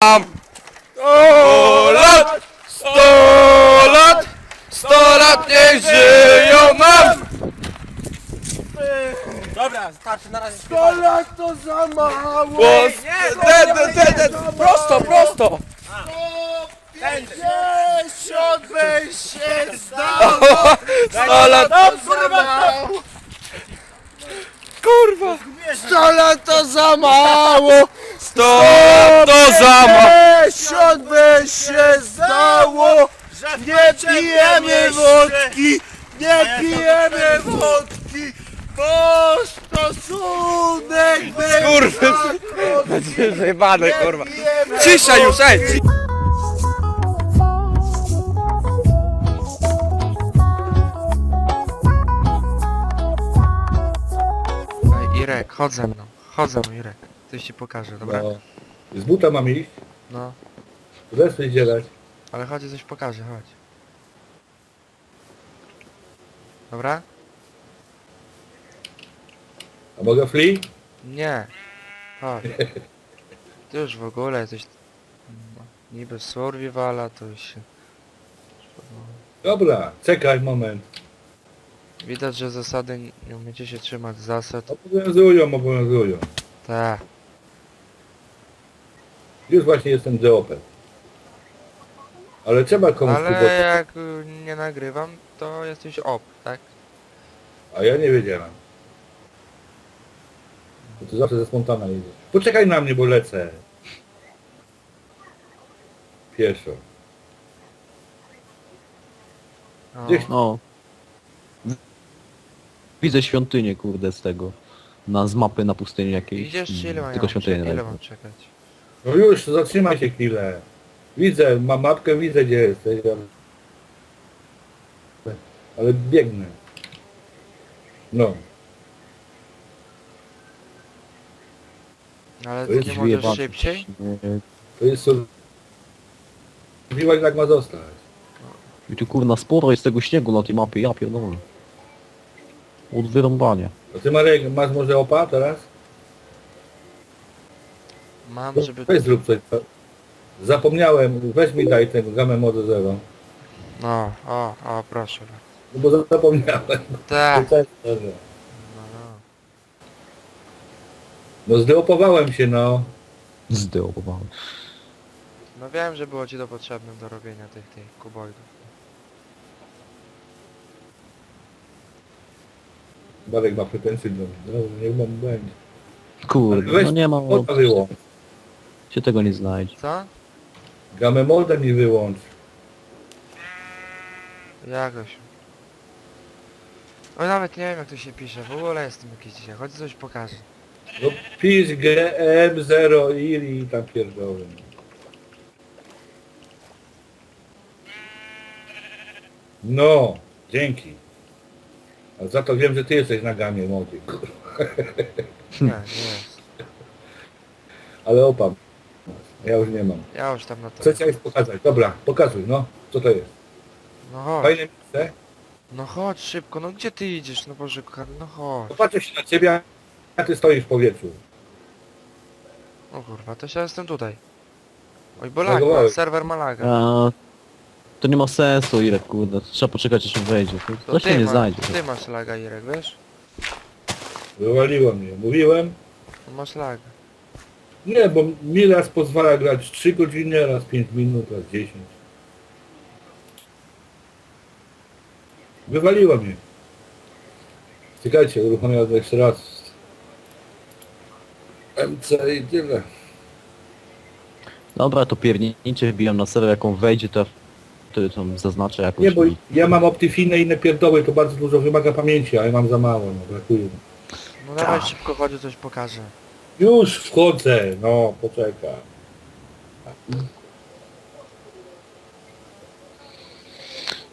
nam! Sto lat! Sto lat! Sto lat niech żyją nam! Dobra, starczy na razie To lat to za mało! Głos! Ten, ten, ten, ten! Prosto, prosto! Pięćdziesiąt by się zdało! Sto lat! za mało! Kurwa! Sto lat to za mało! Sto to za mało! Pięćdziesiąt by się zdało! Nie pijemy wódki! Nie pijemy wódki! Bo stosunek Kurwa! będzie Zajebane, kurwa! Cisza już, ej! Irek, chodź ze mną. Chodź ze mną, Irek. Coś ci pokażę, dobra? No. Z buta mam iść? No. Zesły dzierać. Ale chodź, coś pokażę, chodź. Dobra? A mogę fli? Nie. Chodź. Ty już w ogóle jesteś... no, Niby survivala, to już się... Dobra, czekaj moment. Widać, że zasady nie- umiecie się trzymać zasad. Obowiązują, obowiązują. Tak. Już właśnie jestem deoper. Ale trzeba komuś Ale próbować. jak y, nie nagrywam, to jesteś op, tak? A ja nie wiedziałem. Bo to zawsze ze spontana jedzie. Poczekaj na mnie, bo lecę. Pieszo. No. Gdzieś- No. Widzę świątynię, kurde, z tego. Na, z mapy na pustyni jakiejś. Idziesz czy ile mam, Tylko świątynię ile mam czekać? No już, zatrzymaj się chwilę. Widzę, mam mapkę, widzę gdzie jesteś. ale- Ale biegnę. No. Ale To ty jest nie możesz szybciej? Nie, To jest survival jak ma zostać. I tu kurna sporo jest tego śniegu na tej mapie, ja pierdolę. Od wyrąbania. A ty Marek, masz może opa teraz? Mam, żeby... Weź zrób coś. Zapomniałem, weź mi daj tego gamę mode zero. No, o, o, proszę. No bo zapomniałem. Tak. No, no. No zdeopowałem się no. Zdeopowałem. No wiem, że było ci to potrzebne do robienia tych, tych kuboidów. Marek ma pretensje do mnie. Dobrze, niech mam będzie. Kurde, Weź no nie ma wyłącz. się tego nie znajdzie. Co? Gamę modę mi wyłącz. Jakoś. Oj, nawet nie wiem jak to się pisze, w ogóle jestem jakiś dzisiaj, chodź coś pokażę. No pisz GM0 IRI i tam pierdolę. No, dzięki. A za to wiem, że ty jesteś na gamie mody. Nie, nie jest. Ale opam. Ja już nie mam. Ja już tam na to... Co chciałeś pokazać? Dobra, pokazuj, no. Co to jest? No chodź, Fajne miejsce? no chodź szybko, no gdzie ty idziesz, no Boże kochany, no chodź. Popatrzę się na ciebie, a ty stoisz w powietrzu. O kurwa, to ja jestem tutaj. Oj, bo lag, serwer ma laga. A, to nie ma sensu, Irek, kurde. Trzeba poczekać, aż on wejdzie. To, To to się ty, nie ma, znajdzie. ty masz laga Irek, wiesz? Wywaliło mnie. Mówiłem? No Masz laga. Nie, bo mi raz pozwala grać 3 godziny, raz 5 minut, raz 10. Wywaliło mnie. Czekajcie, uruchomiłem jeszcze raz. MC i tyle. Dobra, to piernijcie, wbijam na serwer, jak on wejdzie, to ja wtedy tam zaznaczę jakoś. Nie, bo i- ja mam Optifine i inne pierdoły, to bardzo dużo wymaga pamięci, a ja mam za mało, no brakuje mi. No dawaj szybko, chodź, coś pokażę. Już wchodzę, no poczekaj.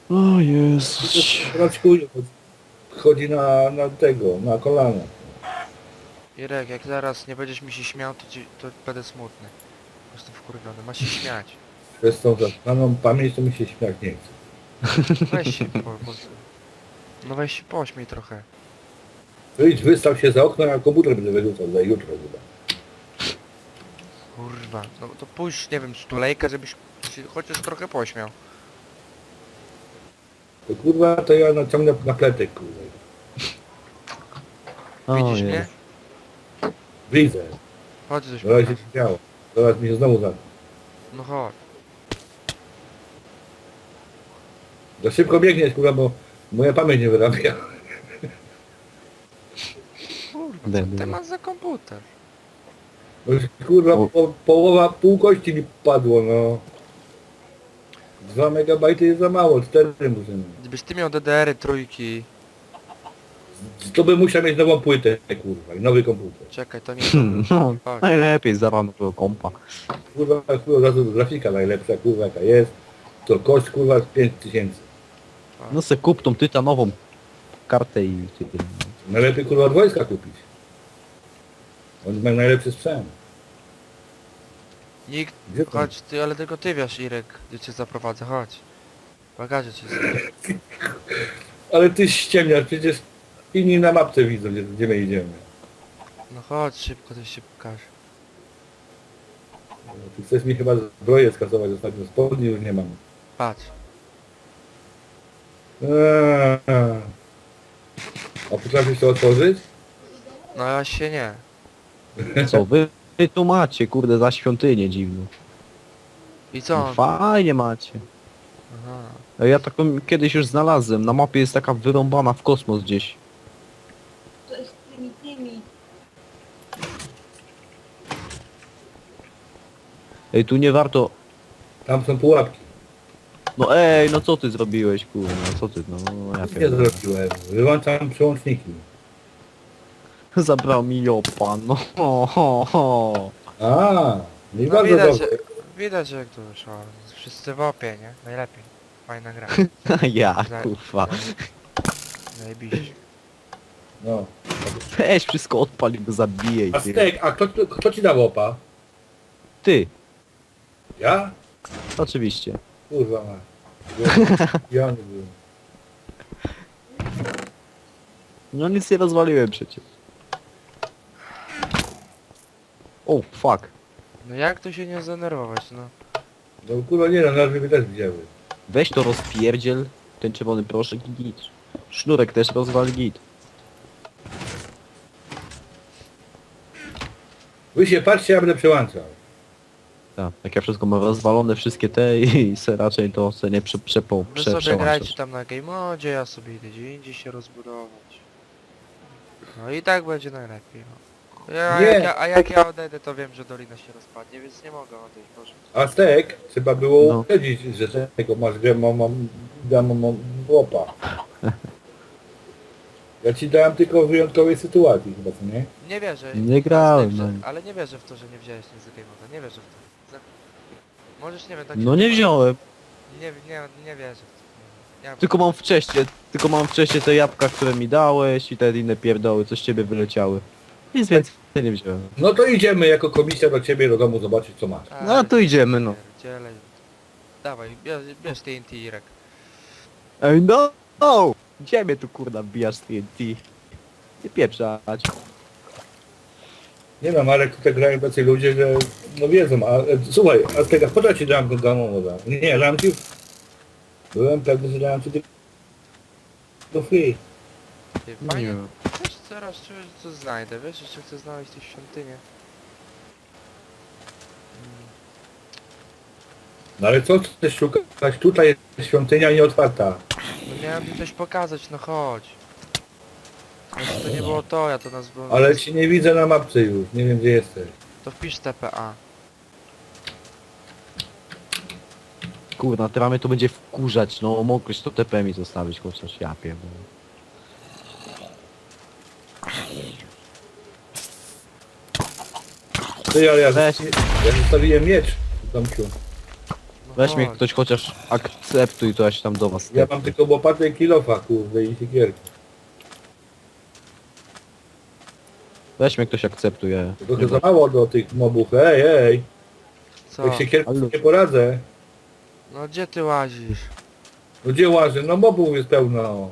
O Jezus. Raczkuję, chodzi na, na tego, na kolana. Irek, jak zaraz nie będziesz mi się śmiał, to, ci, to będę smutny. Po prostu wkurwiony, masz się śmiać. Przez tą zaznaną pamięć to mi się śmiać nie chce. Weź się, po, po, no weź się pośmiej trochę. Wyjdź, wystaw się za okno, a komputer będę wyrzucał za jutro chyba. Kurwa, no to pójść, nie wiem, stulejkę, żebyś się chociaż trochę pośmiał. To kurwa, to ja naciągnę na pletek, kurwa. Widzisz mnie? Widzę. Chodź coś Zaraz się pokaż. działo. Zaraz mi się znowu za... No chodź. Za szybko biegniesz, kurwa, bo moja pamięć nie wyrabia. Kurwa, co Debil. ty masz za komputer? Już, kurwa, po, połowa, pół kości mi padło, no. 2 megabajty jest za mało, 4 muszę mieć. Gdybyś ty miał DDR-y trójki... To bym musiał mieć nową płytę, kurwa, i nowy komputer. Czekaj, to nie Hmm, No, najlepiej za rano tego kompa. Kurwa, kurwa, od razu grafika najlepsza, kurwa, jaka jest. To koszt, kurwa, 5000. No se kup tą tytanową kartę i ty. Najlepiej, kurwa, od wojska kupić. Oni mają najlepszy sprzęt. Nikt... Gdzie to? Chodź, ty, ale tylko ty wiesz, Irek, gdzie cię zaprowadzę, chodź. Bagaże cię z... Ale ty ściemniasz, przecież inni na mapce widzą, gdzie, gdzie my idziemy. No chodź, szybko, to się pokaże. Ty chcesz mi chyba zbroję skasować ostatnio, spodni już nie mam. Patrz. Eee. A potrafisz to otworzyć? No ja się nie. Co wy, wy tu macie, kurde, za świątynię dziwną. I co? No, fajnie macie. Aha. A Ja taką kiedyś już znalazłem. Na mapie jest taka wyrąbana w kosmos gdzieś. To jest tymi tymi. Ej, tu nie warto... Tam są pułapki. No ej, no co ty zrobiłeś, kurde, no co ty, no, no ja Nie pierdolę. zrobiłem. Wyłączam przełączniki. Zabrał mi jopa, no ho, ho, ho. A, nie No bardzo widać, dobrze. widać jak to wyszło. Wszyscy w opie, nie? Najlepiej. Fajna gra. Ja, Za- kurwa. Zajebiście. No. Weź wszystko odpal i go zabijej, A ty. stek, a kto, kto ci dał opa? Ty, Ja? oczywiście. Kurwa ma. Ja nie byłem. No nic nie rozwaliłem przecież. O, fuck. No jak tu się nie zdenerwować, no? No kurwa nie no, nazwy by też widziały. Weź to rozpierdziel, ten czerwony proszek i git. Sznurek też rozwal git. Wy się patrzcie, ja będę przełączał. Tak, jak ja wszystko mam rozwalone, wszystkie te i se raczej to se nie prze, przepo, Wy prze, sobie grajcie tam na game modzie, ja sobie idę gdzie indziej się rozbudować. No i tak będzie najlepiej, no. Ja, Nie. jak ja, a jak ja odejdę, to wiem, że dolina się rozpadnie, więc nie mogę odejść, Boże. A stek trzeba było No. uprzedzić, że tego masz grę, mam, mam, dam mam opa. Ja ci dałem tylko w wyjątkowej sytuacji chyba, co nie? Nie wierzę. Nie grałem, no. Ale nie wierzę w to, że nie wziąłeś nic z game moda, nie wierzę w to. Możesz, nie wiem, tak... No nie wziąłem, Nie, nie, nie wierzę w to. Ja, tylko mam wcześniej, tylko mam wcześniej te jabłka, które mi dałeś i te inne pierdoły, co z ciebie wyleciały. Nic więcej nie wziąłem. No to idziemy jako komisja do ciebie do domu zobaczyć co masz. No to idziemy, no. Pierdzielej. Dawaj, bierz, bierz TNT, Irek. Ej no! no! Gdzie mnie tu kurna wbijasz TNT? Nie pieprzać. Nie wiem, ale tutaj grają tacy ludzie, że no wiedzą, a e, słuchaj, a tego po co ci dałem go gamą Nie, dałem ci... Byłem pewny, że dałem ci tylko do free. Ty, Fajnie, wiesz, zaraz czuję, że coś znajdę, wiesz, jeszcze chcę znaleźć tę świątynię. Mm, No ale co chcesz szukać? Tutaj jest świątynia nieotwarta. No miałem ci coś pokazać, no chodź. Znaczy, to nie było to, ja to nazwałem... Ale ci nie widzę na mapce już, nie wiem gdzie jesteś. To wpisz TPA. Kurna, teraz mnie to będzie wkurzać, no mogłeś to TP mi zostawić chociaż, ja pierdolę. Ty, ale ja, Weź, ja zostawiłem miecz. Tomciu. No weź mnie chodź. ktoś chociaż akceptuj, to ja się tam do was Ja mam tylko łopatę i kilofa, kurde, i siekierkę. Weź mnie ktoś akceptuje. Trochę za mało do tych mobów, ej, ej. Co? Jak siekierką Ale- nie poradzę. No gdzie ty łazisz? No gdzie łażę? No mobów jest pełno.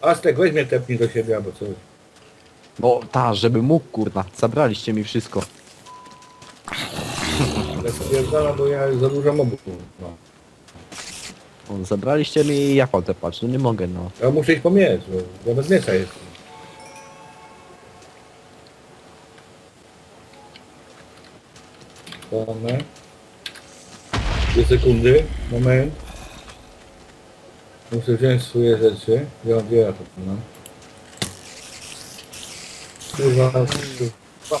Aztek, weź mnie tepnij do siebie albo coś. No ta, żeby mógł kurna, zabraliście mi wszystko. ale spierdalam, bo ja za dużo mobów mam. O, zabraliście mi i jak on patrz, no nie mogę no. Ja muszę iść po miecz, bo ja bez miecza jestem. Moment. Dwie sekundy, moment. Muszę wziąć swoje rzeczy. Ja gdzie ja to mam? Kurwa, kurwa.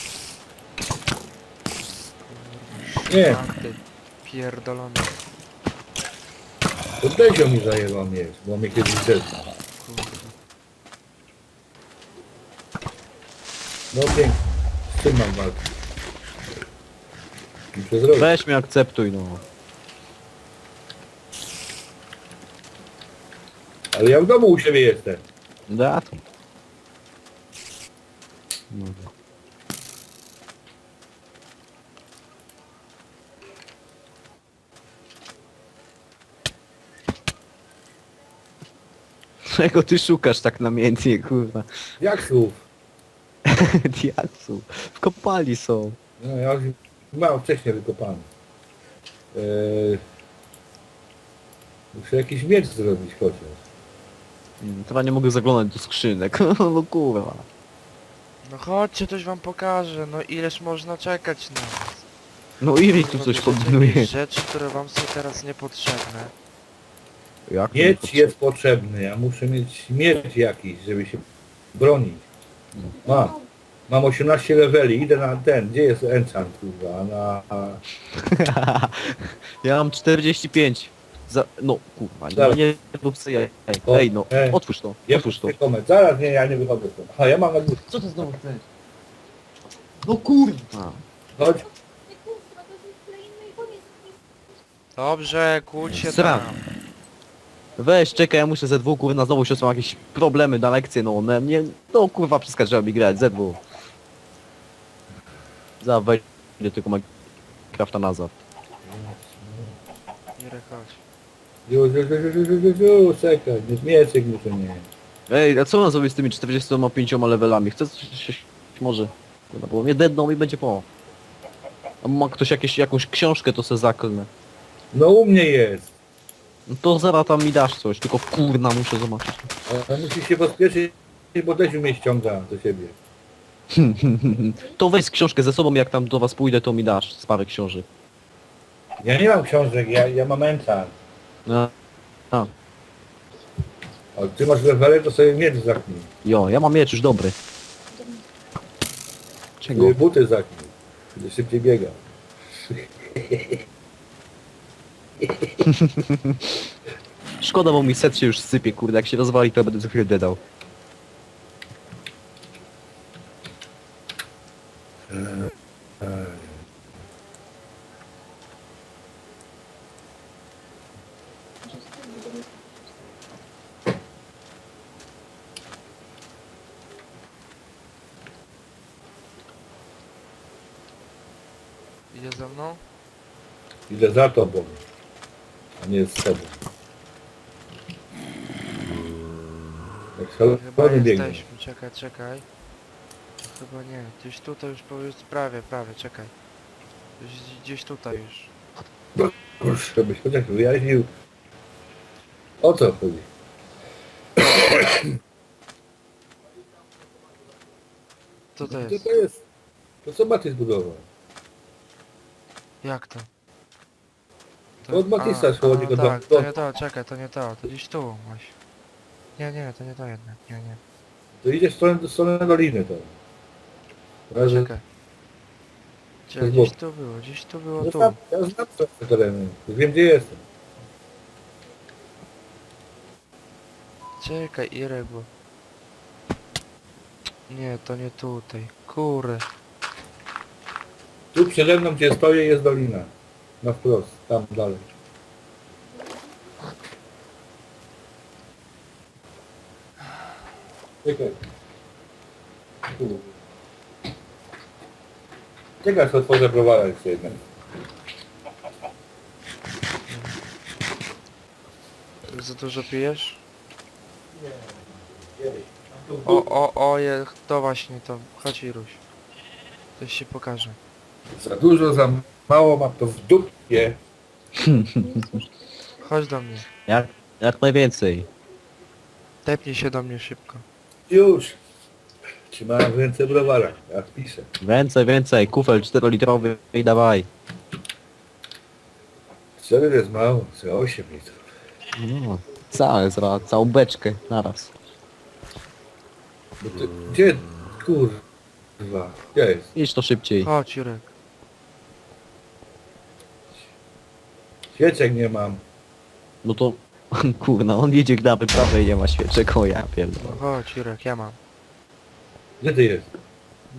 Nie, Ty pierdolony. to Dezio mi zajebał miecz, bo mnie kiedyś zeszł. Kurwa. No pięknie. Z czym mam walczyć? Muszę zrobić. Weź mnie akceptuj no. Ale ja w domu u siebie jestem. Da to. No. Czego ty szukasz tak namiętnie, kurwa? Jak słów? Diaksu. W kopali są. No ja już mam wcześniej wykopany. Eee, muszę jakiś miecz zrobić chociaż. Mm, Teraz nie mogę zaglądać do skrzynek. No kurwa. No chodźcie, coś wam pokażę. No ileż można czekać na was. No i tu Kurwa, coś bierzecie kombinuje. Rzeczy, które wam są teraz niepotrzebne. Jak to Miecz jest potrzebny, ja muszę mieć miecz jakiś, żeby się bronić. Mam. Mam 18 leveli, idę na ten, gdzie jest enchant kurwa, na... Ja mam 45. Za... No kurwa, nie, Zaraz. nie rób sobie jaj. Ej, O, ej no, ej. otwórz to, Ja otwórz to. koment. Zaraz nie, ja nie wychodzę stąd. Aha, ja mam na górze. Co ty znowu chcesz? No kurwa. Chodź. Dobrze, kłóć się Sram. tam. Weź, czekaj, ja muszę Z2 kurwa, znowu się są jakieś problemy na lekcje, no one mnie, no kurwa przeskaczają mi grać, Z2. Za wejdę tylko Minecrafta nazad. Irek, chodź. Już, już, już, już, już, już, już, czekaj, nie mieczyk muszę mieć. Ej, a co mam zrobić z tymi 45 levelami? Chcę coś, coś może, kurwa, bo mnie dedną i będzie po. A ma ktoś jakieś, jakąś książkę, to se zaklnę. No u mnie jest. No to zaraz tam mi dasz coś, tylko kurna muszę zobaczyć. Ale musisz się pospieszyć, bo Desiu mnie ściąga do siebie. To weź książkę ze sobą, jak tam do was pójdę, to mi dasz z parę książek. Ja nie mam książek, ja, ja mam enchant. No. A, A ty masz levele, to sobie miecz zaknij. jo, ja mam miecz już dobry. Czego? Ty buty zaknij. Będę szybciej biegał. Szkoda, bo mi set się już sypie, kurde, jak się rozwali, to będę za chwilę dedał. Idzie ze mną? Idę za tobą, a nie z tobą. Jak Chyba szalony biegnie. jesteśmy, czekaj, czekaj. Chyba nie, gdzieś tutaj już powiedz, prawie, prawie, czekaj. Gdzieś, gdzieś tutaj już. Kurczę, byś chociaż wyjaśnił, o co chodzi. Co to jest? to jest? To co Maty zbudował? Jak to? To od Matisa a, nie go tak, do- to nie to, czekaj, to nie to, to gdzieś tu właśnie. Nie, nie, to nie to jednak, nie, nie. To idzie w stronę, w stronę doliny to. Razie, Czekaj. Czekaj, jest gdzieś tu było, gdzieś tu było, ja tu. znam, ja znam te tereny. Wiem gdzie jestem. Czekaj, Irek, bo... Nie, to nie tutaj. Kurde. Tu przede mną gdzie stoję jest dolina. Na wprost, tam dalej. Czekaj. Tu. Czekaj, aż otworzę browara jeszcze jeden. Za dużo pijesz? O, o, o, je, to właśnie to. Chodź Iruś. Coś się pokaże. Za dużo, za mało mam to w dupie. Chodź do mnie. Jak, jak najwięcej. Tepnij się do mnie szybko. Już. Trzymałem w ręce browara, jak piszę. Więcej, więcej. Kufel 4-litrowy i dawaj. Cztery to jest mało, co 8 litrów. No, całe, zra, całą beczkę naraz. Bo ty, gdzie, kurwa, gdzie jest? Idź to szybciej. Chodź Jurek. Świeczek nie mam. No to, kurna, on jedzie na wyprawę i nie ma świeczek, o ja pierdolę. No chodź Jurek, ja mam. Gdzie ty jest?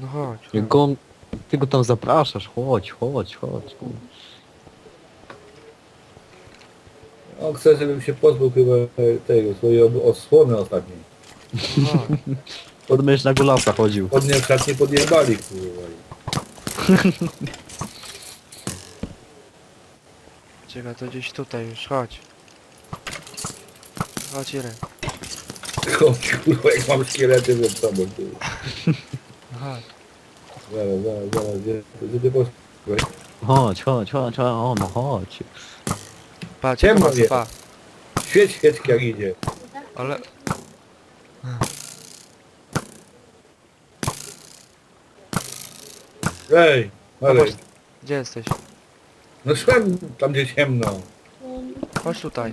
No chodź. chodź. Jak on, ty go tam zapraszasz, chodź, chodź, chodź. kurwa. On chce, żebym się pozbył chyba e, tego, swojej ob- osłony ostatniej. No chodź. Podmysz na golasa chodził. Pod nie szatnie podjebali, kurwa. Czekaj, to gdzieś tutaj już, chodź. Chodź Jurek. Chodź, kurwa, jak mam szkielety przed sobą, kurwa. Chodź. Zaraz, zaraz, zaraz, gdzie, gdzie ty poszłeś? Chodź, chodź, chodź, chodź, o, no chodź. Patrz, Ciemno jest. pa. Świeć świeczki jak idzie. Ale... Ej, ale, gdzie jesteś? No szłem tam gdzie ciemno. Chodź tutaj.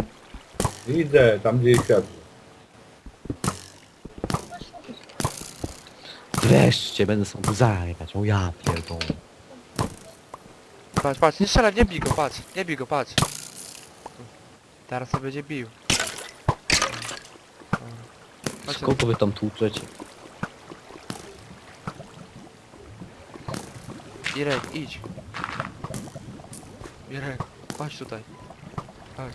Idę, tam gdzie jest światło. Wreszcie będę sobie zajechać, o ja pierdolę. Patrz, patrz, nie strzelaj, nie bij go, patrz. Nie bij go, patrz. Teraz sobie będzie bił. Chodź, Kogo wy tam tłuczecie? Irek, idź. Irek, chodź tutaj. Chodź.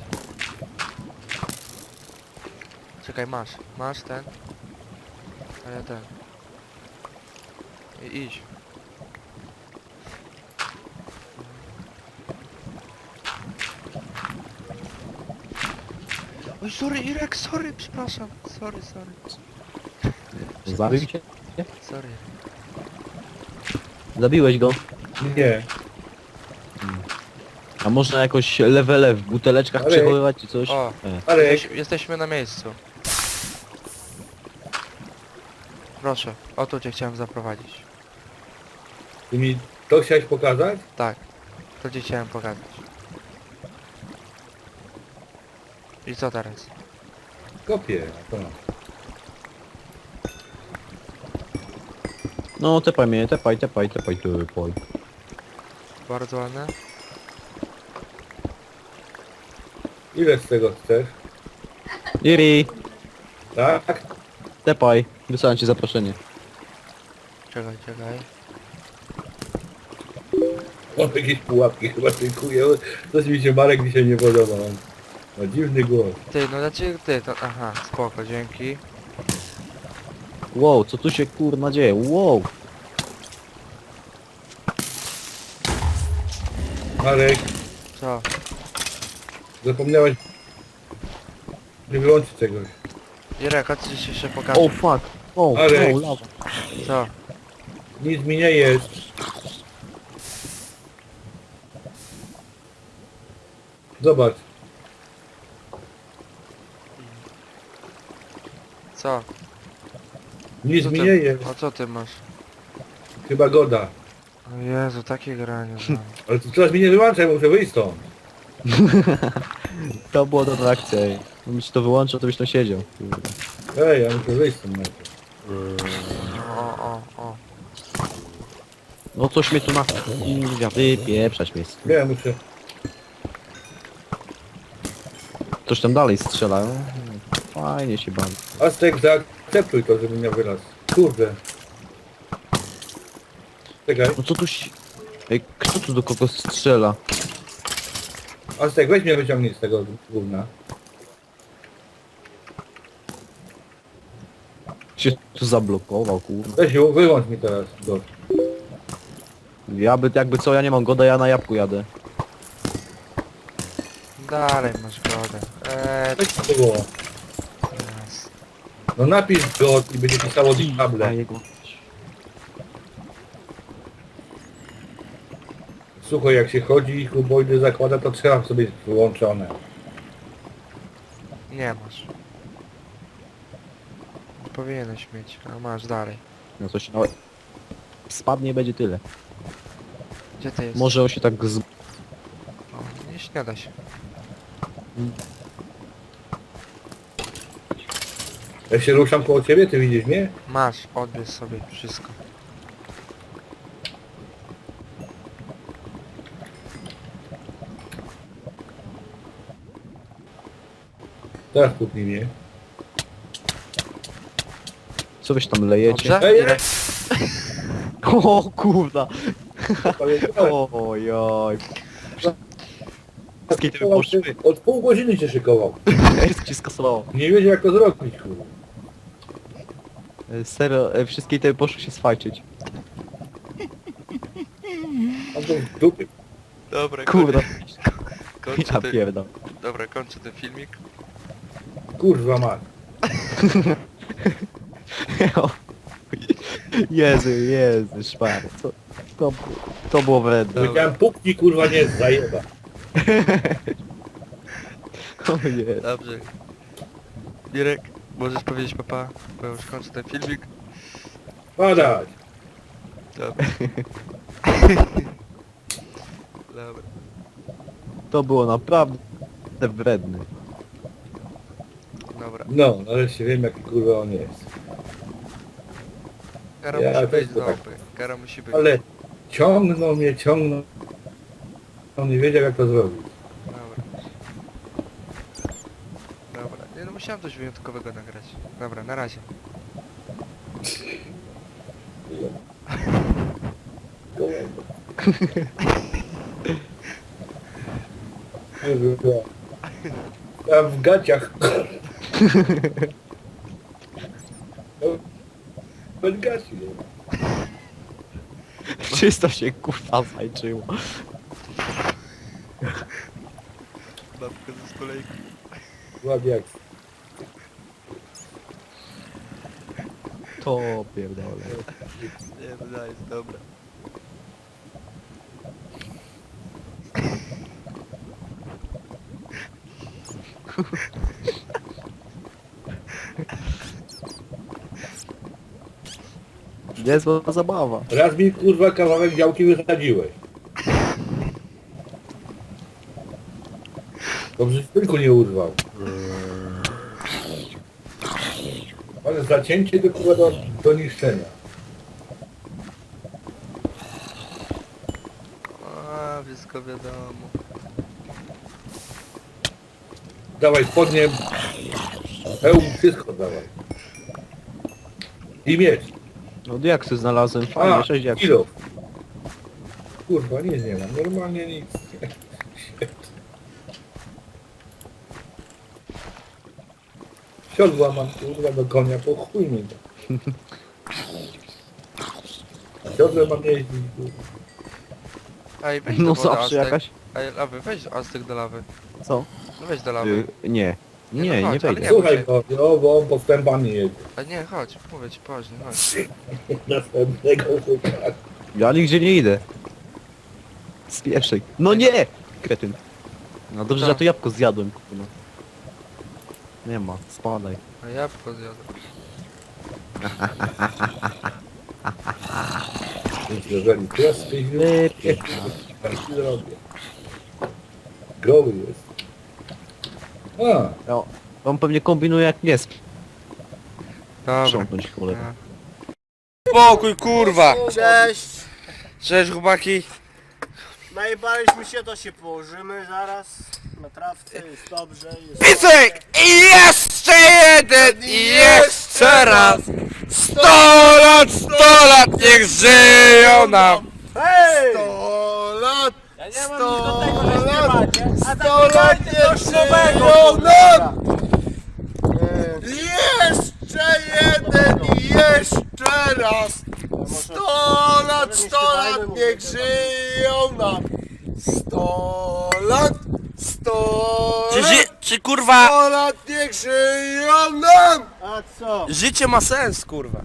Czekaj, masz. Masz ten. A ja ten. I idź. Oj, sorry Irek, sorry, przepraszam. Sorry, sorry. Zabił cię? Sorry. Zabiłeś go? Nie, A można jakoś levele w buteleczkach Ale- przechowywać czy coś? O, E. ale jesteś, jesteśmy na miejscu. Proszę, o tu cię chciałem zaprowadzić. ty mi to chciałeś pokazać? Tak, to ci chciałem pokazać. I co teraz? Kopię, a to. No tepaj mnie, tepaj, tepaj, tepaj, tepaj. Bardzo ładne? Ile z tego chcesz? Iri, Tak? tepaj, wysyłam ci zaproszenie. Czekaj, czekaj. Mam jakieś pułapki chyba dziękuję. Coś mi się Marek dzisiaj nie podoba. On ma dziwny głos. Ty, no dlaczego ty to... Aha, spoko, dzięki. Wow, co tu się kurna dzieje? Wow! Marek, Co? Zapomniałeś nie wyłączyć czegoś. Irek, chodź ci się jeszcze pokażę. Oh fuck! Oh, Ale- oh, lawa. Co? Nic mi nie jest. Zobacz, Co? nic Co mi ty- nie jest. O co ty masz? Chyba goda. O Jezu, takie granie. Ale to teraz mi nie wyłączaj, muszę wyjść stąd. To było dobra akcja, ej. Gdybyś ci to wyłączył, to byś tam siedział. Ej, ja muszę wyjść stąd najpierw. O, o, o. No coś mnie tu na... Kurwa, wypieprzać mnie. Nie, ja muszę... Ktoś tam dalej strzela. no. Fajnie się bawi. Aztek, zaakceptuj to, żebym miał wyraz. Kurde. Czekaj. No co tu się... Ej, kto tu do kogo strzela? Aztek, weź mnie wyciągnij z tego gówna. Się tu zablokował, kurwa. Weź wyłącz mi teraz go. Ja by, jakby co, ja nie mam goda, ja na jabłku jadę. Dalej masz godę. Eee, Weź to było. teraz. No napisz go i będzie pisało Diable. jego. Słuchaj, jak się chodzi i kuboidy zakłada, to trzeba sobie wyłączone. Nie masz. Powinieneś mieć, a masz dalej. No coś no, spadnie i będzie tyle. Gdzie ty jest? Może on się tak z... O, nie śniada się. Jak się ruszam koło ciebie, ty widzisz mnie? Masz, odbierz sobie wszystko. Teraz puknij mnie. Co wyś tam lejecie? Dobrze? Ej, Ile? O kurwa! Pamiętałem. Ojoj. Wszystkie te poszły. Od pół godziny się szykował. Wszystkie skasowało. Nie wiedział jak to zrobić, kurwa. E, Serio, e, wszystkie te poszły się swajczyć. Mam to w dupie. Dobra, Kurwa. kończę Ja ten, pierdam. dobra, kończę ten filmik. Kurwa ma. Jezu, Jezu, szpar. To, to, to było wredne. Powiedziałem puknij kurwa nie zajeba. O Jezu. Dobrze. Irek, możesz powiedzieć papa, bo ja już kończę ten filmik. Padać. Dobra. Dobra. To było naprawdę wredne. Dobra. No, nareszcie wiem jaki kurwa on jest. Kara Ja musi też być to do tak. Kara musi być. Ale ciągnął mnie, ciągnął. On nie wiedział jak to zrobić. Dobra. Dobra. Nie no musiałem coś wyjątkowego nagrać. Dobra, na razie. Ja w gaciach. Bez gaci. no. Czysto się kurwa zajczyło. Babkę ze stolejki. Ładnie jak To pierdolę. Nie no daj, dobra. Niezła zabawa. Raz mi kurwa kawałek działki wysadziłeś. Dobrze, że tylko nie urwał. Ale zacięcie to kurwa do, do niszczenia. A, wszystko wiadomo. Dawaj spodnie, hełm, wszystko dawaj. I miecz. No diaksy znalazłem, A, fajnie, 6 diaksów. kilo. Kurwa, nic nie mam, normalnie nic. Siodła mam kurwa do konia, po chuj mi to. Siodle mam jeździć kurwa. Ej, weź No do wody, zawsze Aztek. jakaś... Ej, lawy, weź Aztek do lawy. Co? No weź do lawy. Y, nie. Nie, Nie, no nie chodź, ale wejdę. Słuchaj go, no, bo on postępami jedzie. A nie, chodź, mówię ci poważnie, chodź. Następnego szuka. Ja nigdzie nie idę. Z pierwszej. No nie! Kretyn. No dobrze, że ja Tak. to jabłko zjadłem, kurwa. Nie ma, spadaj. A jabłko. Więc jeżeli teraz spóźnił, Lepiej. tak ci zrobię. Goły jest. A, No, on pewnie kombinuje jak nie Dobra. sprzątnąć cholera. Spokój, kurwa! Cześć! Cześć, chłopaki! Najebaliśmy się, to się położymy zaraz. Na trawce jest dobrze. Jest Picek! I jeszcze jeden! I jeszcze raz! Sto lat, sto lat, niech żyją nam! Hej! 100 lat! Ja nie mam Sto nic do tego, że lat! śpiewacie. A Sto lat niech coś nowego. Jeszcze jeden i jeszcze raz! 100 lat, 100 lat, niech żyją nam! 100 lat, 100 Czy, lat, ży, czy kurwa 100 lat, niech żyją nam! A co? życie ma sens, kurwa?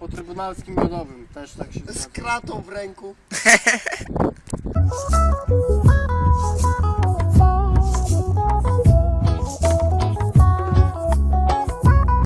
Po trybunalskim miodowym też tak się Z kratą w ręku.